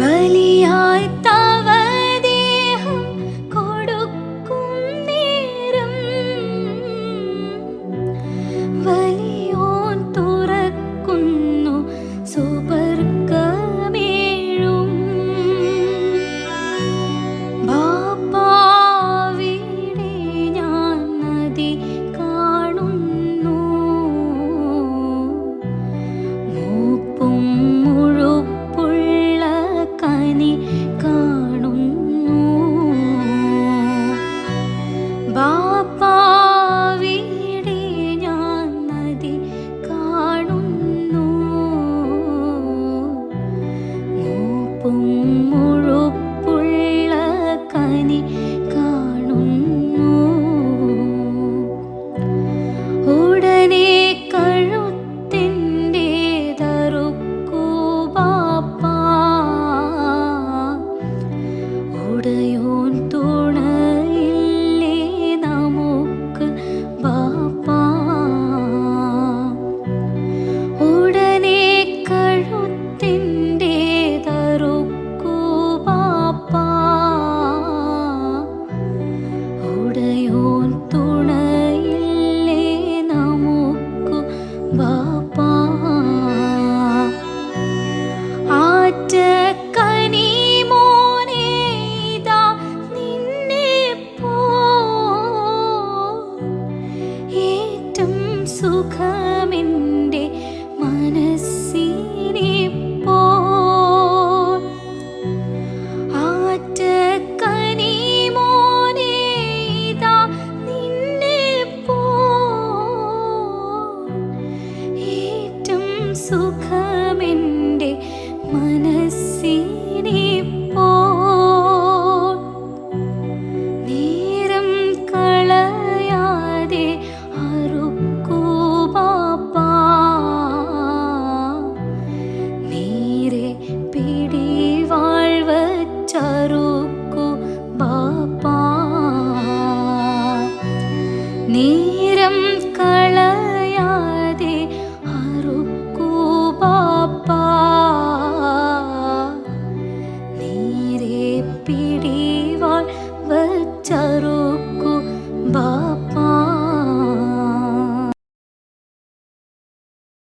ബലിയായി താ பாப்பா ஆற்ற സുഖമെന്റെ മനസ്സിനെ പോ നേരം കളയാതെ അറു